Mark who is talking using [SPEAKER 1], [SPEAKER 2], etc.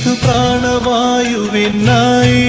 [SPEAKER 1] ഇത് പ്രാണവായുവിനായി.